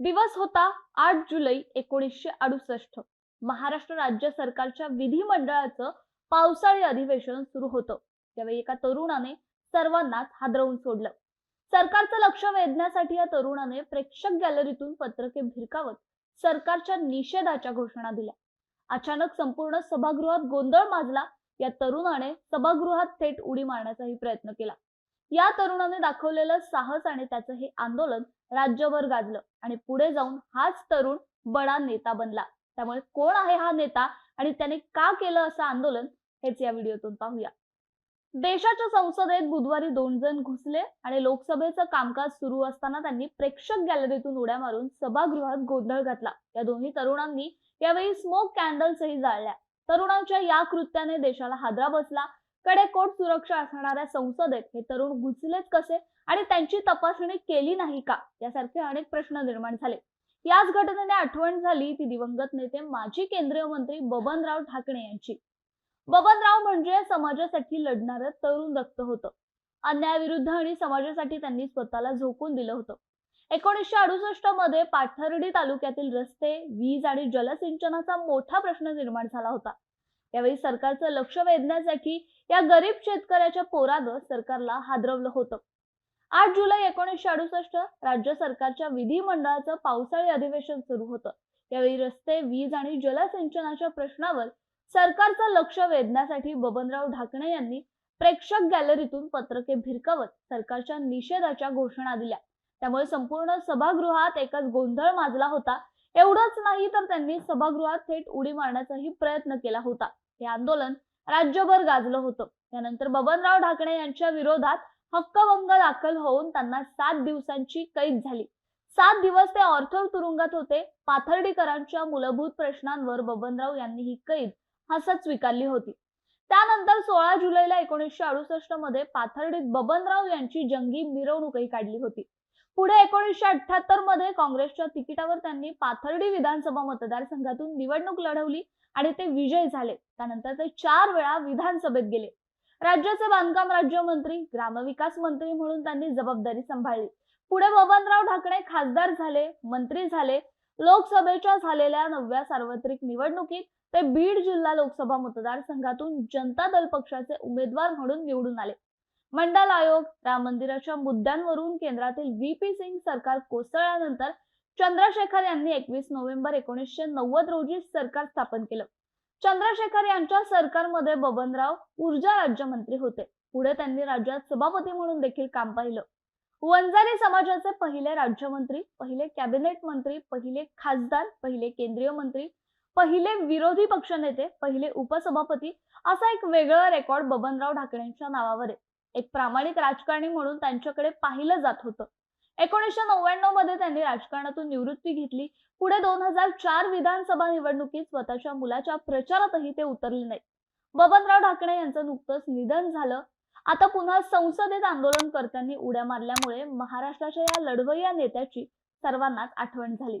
दिवस होता आठ जुलै एकोणीसशे अडुसष्ट. महाराष्ट्र राज्य सरकारच्या विधिमंडळाचं पावसाळी अधिवेशन सुरू होतं. त्यावेळी एका तरुणाने सर्वांनाच हादरवून सोडलं. सरकारचं लक्ष वेधण्यासाठी या तरुणाने प्रेक्षक गॅलरीतून पत्रके भिरकावत सरकारच्या निषेधाच्या घोषणा दिल्या. अचानक संपूर्ण सभागृहात गोंधळ माजला. या तरुणाने सभागृहात थेट उडी मारण्याचाही प्रयत्न केला. या तरुणाने दाखवलेलं साहस आणि त्याचं हे आंदोलन राज्यभर गाजलं. आणि पुढे जाऊन हाच तरुण बडा नेता बनला. त्यामुळे कोण आहे हा नेता आणि त्याने का केलं असं आंदोलन हेच या व्हिडिओतून पाहूया. देशाच्या संसदेत बुधवारी दोन जण घुसले आणि लोकसभेचं कामकाज सुरू असताना त्यांनी प्रेक्षक गॅलरीतून उड्या मारून सभागृहात गोंधळ घातला. या दोन्ही तरुणांनी यावेळी स्मोक कॅन्डल्सही जाळल्या. तरुणांच्या या कृत्याने देशाला हादरा बसला. कडेकोट सुरक्षा असणाऱ्या संसदेत हे तरुण घुसलेच कसे? आणि त्यांची तपासणी केली नाही का? यासारखे अनेक प्रश्न निर्माण झाले. याच घटनेने आठवण झाली ती दिवंगत नेते माजी केंद्रीय मंत्री बबनराव ठाकरे यांची. बबनराव म्हणजे समाजासाठी लढणारं तरुण रक्त होतं. अन्यायाविरुद्ध आणि समाजासाठी त्यांनी स्वतःला झोकून दिलं होतं. एकोणीसशे अडुसष्टमध्ये पाथर्डी तालुक्यातील रस्ते वीज आणि जलसिंचनाचा मोठा प्रश्न निर्माण झाला होता. यावेळी सरकारचं लक्ष वेधण्यासाठी या गरीब शेतकऱ्याच्या पोरानं सरकारला हादरवलं होतं. आठ जुलै एकोणीसशे अडुसष्ट राज्य सरकारच्या विधिमंडळाचं पावसाळी अधिवेशन सुरू होतं. त्यावेळी रस्ते वीज आणि जलसिंचनाच्या प्रश्नावर सरकारचं लक्ष वेधण्यासाठी बबनराव ढाकणे यांनी प्रेक्षक गॅलरीतून पत्रके भिरकावत सरकारच्या निषेधाच्या घोषणा दिल्या. त्यामुळे संपूर्ण सभागृहात एकच गोंधळ माजला होता. एवढंच नाही तर त्यांनी सभागृहात थेट उडी मारण्याचाही प्रयत्न केला होता. हे आंदोलन राज्यभर गाजलं होतं. त्यानंतर बबनराव ढाकणे यांच्या विरोधात हक्कभंग दाखल होऊन त्यांना सात दिवसांची कैद झाली. सात दिवस ते ऑर्थर तुरुंगात होते. पाथर्डीकरांच्या मूलभूत प्रश्नांवर बबनराव यांनी ही कैद हसत स्वीकारली होती. त्यानंतर सोळा जुलैला एकोणीसशे अडुसष्टमध्ये पाथर्डीत बबनराव यांची जंगी मिरवणूकही काढली होती. पुढे एकोणीसशे अठ्याहत्तरमध्ये काँग्रेसच्या तिकिटावर त्यांनी पाथर्डी विधानसभा मतदारसंघातून निवडणूक लढवली आणि ते विजयी झाले. त्यानंतर ते चार वेळा विधानसभेत गेले. राज्याचे बांधकाम राज्यमंत्री ग्रामविकास मंत्री म्हणून त्यांनी जबाबदारी सांभाळली. पुढे बबनराव ठाकरे खासदार झाले मंत्री झाले लोकसभेच्या झालेल्या नवव्या सार्वत्रिक निवडणुकीत ते बीड जिल्हा लोकसभा मतदारसंघातून जनता दल पक्षाचे उमेदवार म्हणून निवडून आले. मंडल आयोग राम मंदिराच्या मुद्द्यांवरून केंद्रातील व्ही पी सिंग सरकार कोसळल्यानंतर चंद्रशेखर यांनी एकवीस नोव्हेंबर एकोणीसशे नव्वद रोजी सरकार स्थापन केलं. चंद्रशेखर यांच्या सरकारमध्ये बबनराव ऊर्जा राज्यमंत्री होते. पुढे त्यांनी राज्यात सभापती म्हणून देखील काम पाहिलं. वंजारी समाजाचे पहिले राज्यमंत्री पहिले कॅबिनेट मंत्री पहिले खासदार पहिले केंद्रीय मंत्री पहिले विरोधी पक्षनेते पहिले उपसभापती असा एक वेगळा रेकॉर्ड बबनराव ढाकणेंच्या नावावर आहे. एक प्रामाणिक राजकारणी म्हणून त्यांच्याकडे पाहिलं जात होतं. एकोणीसशे नव्याण्णवमध्ये त्यांनी राजकारणातून निवृत्ती घेतली. पुढे दोन हजार चार विधानसभा निवडणुकीत स्वतःच्या मुलाच्या प्रचारातही ते उतरले नाही बबनराव ढाकणे यांचं नुकतंच निधन झालं. आता पुन्हा संसदेत आंदोलनकर्त्यांनी उड्या मारल्यामुळे महाराष्ट्राच्या या लढवय्या नेत्याची सर्वांनाच आठवण झाली.